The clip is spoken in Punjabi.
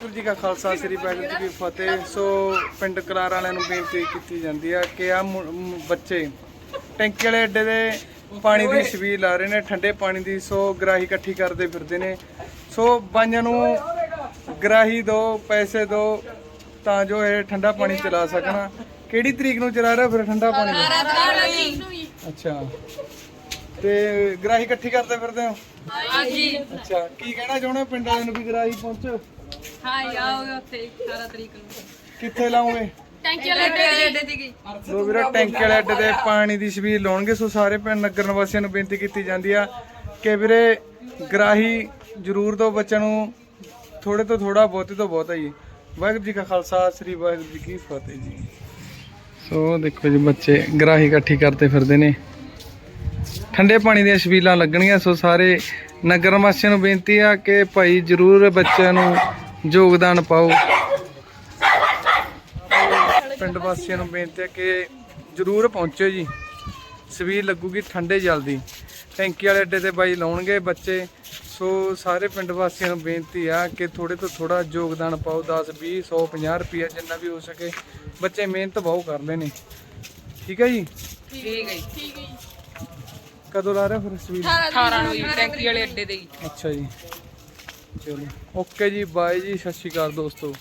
ਵਾਹਿਗੁਰੂ ਜੀ ਕਾ ਖਾਲਸਾ ਸ੍ਰੀ ਵਾਹਿਗੁਰੂ ਜੀ ਕੀ ਫਤਿਹ। ਸੋ ਪਿੰਡ ਕਲਾਰ ਵਾਲਿਆਂ ਨੂੰ ਬੇਨਤੀ ਕੀਤੀ ਜਾਂਦੀ ਆ ਕਿ ਆ ਬੱਚੇ ਟੈਂਕੀ ਵਾਲੇ ਅੱਡੇ ਦੇ ਪਾਣੀ ਦੀ ਛਬੀਲ ਲਾ ਰਹੇ ਨੇ ਠੰਡੇ ਪਾਣੀ ਦੀ ਸੋ ਗਰਾਹੀ ਇਕੱਠੀ ਕਰਦੇ ਫਿਰਦੇ ਨੇ। ਸੋ ਬਾਈਆਂ ਨੂੰ ਗਰਾਹੀ ਦਿਓ ਪੈਸੇ ਦਿਓ ਤਾਂ ਜੋ ਇਹ ਠੰਡਾ ਪਾਣੀ ਚਲਾ ਸਕਣ। ਕਿਹੜੀ ਤਰੀਕ ਨੂੰ ਚਲਾ ਰਿਹਾ ਫਿਰ ਠੰਡਾ ਪਾਣੀ ਅੱਛਾ। ਤੇ ਗਰਾਹੀ ਇਕੱਠੀ ਕਰਦੇ ਫਿਰਦੇ ਹੋ? ਹਾਂਜੀ। ਅੱਛਾ ਕੀ ਕਹਿਣਾ ਚਾਹੁੰਦੇ ਹੋ ਪਿੰਡ ਵਾਲਿਆਂ ਨੂੰ ਵੀ ਗਰਾਹੀ ਪਹੁੰਚੋ? ਹਾਂ ਆਓਗੇ ਉੱਥੇ 18 ਤਰੀਕ ਨੂੰ। ਕਿੱਥੇ ਲਾਉਂਗੇ? ਟੈਂਕੀ ਵਾਲੇ ਅੱਡੇ ਦੀ ਗਈ ਲੋ ਵੀਰੇ ਟੈਂਕੀ ਵਾਲੇ ਅੱਡੇ ਤੇ ਪਾਣੀ ਦੀ ਛਬੀਲ ਲਾਉਣਗੇ ਸੋ ਸਾਰੇ ਪਿੰਡ ਨਗਰ ਨਿਵਾਸੀਆਂ ਨੂੰ ਬੇਨਤੀ ਕੀਤੀ ਜਾਂਦੀ ਆ ਕਿ ਵੀਰੇ ਗਰਾਹੀ ਜ਼ਰੂਰ ਦੋ ਬੱਚਿਆਂ ਨੂੰ ਥੋੜੇ ਤੋਂ ਥੋੜਾ ਬਹੁਤੇ ਤੋਂ ਬਹੁਤਾ ਜੀ ਵਾਹਿਗੁਰੂ ਜੀ ਕਾ ਖਾਲਸਾ ਸ੍ਰੀ ਵਾਹਿਗੁਰੂ ਜੀ ਕੀ ਫਤਿਹ ਜੀ। ਸੋ ਦੇਖੋ ਜੀ ਬੱਚੇ ਗਰਾਹੀ ਇਕੱਠੀ ਕਰਦੇ ਫਿਰਦੇ ਨੇ। ਠੰਡੇ ਪਾਣੀ ਦੀਆਂ ਛਬੀਲਾਂ ਲੱਗਣਗੀਆਂ, ਸੋ ਸਾਰੇ ਨਗਰ ਨਿਵਾਸੀਆਂ ਨੂੰ ਬੇਨਤੀ ਆ ਕਿ ਭਾਈ ਜ਼ਰੂਰ ਬੱਚਿਆਂ ਨੂੰ ਯੋਗਦਾਨ ਪਾਓ। ਪਿੰਡ ਵਾਸੀਆਂ ਨੂੰ ਬੇਨਤੀ ਆ ਕਿ ਜਰੂਰ ਪਹੁੰਚੋ ਜੀ। ਸਵੀਰ ਲੱਗੂਗੀ ਠੰਡੇ ਜਲਦੀ। ਟੈਂਕੀ ਵਾਲੇ ਅੱਡੇ ਤੇ ਬਾਈ ਲਾਉਣਗੇ ਬੱਚੇ। ਸੋ ਸਾਰੇ ਪਿੰਡ ਵਾਸੀਆਂ ਨੂੰ ਬੇਨਤੀ ਆ ਕਿ ਥੋੜੇ ਤੋਂ ਥੋੜਾ ਯੋਗਦਾਨ ਪਾਓ 10 20 100 50 ਰੁਪਏ ਜਿੰਨਾ ਵੀ ਹੋ ਸਕੇ। ਬੱਚੇ ਮਿਹਨਤ ਬਹੁਤ ਕਰਦੇ ਨੇ। ਠੀਕ ਹੈ ਜੀ? ਠੀਕ ਹੈ ਜੀ। ਕਦੋਂ ਲਾ ਰਹੇ ਹੋ ਫਿਰ ਸਵੀਰ 18 ਨੂੰ ਜੀ ਟੈਂਕੀ ਵਾਲੇ ਅੱਡੇ ਜੀ ਅੱਛਾ ਜੀ। ਚਲੋ। ਓਕੇ ਜੀ ਬਾਏ ਜੀ ਸਤਿ ਸ਼੍ਰੀ ਅਕਾਲ ਦੋਸਤੋ।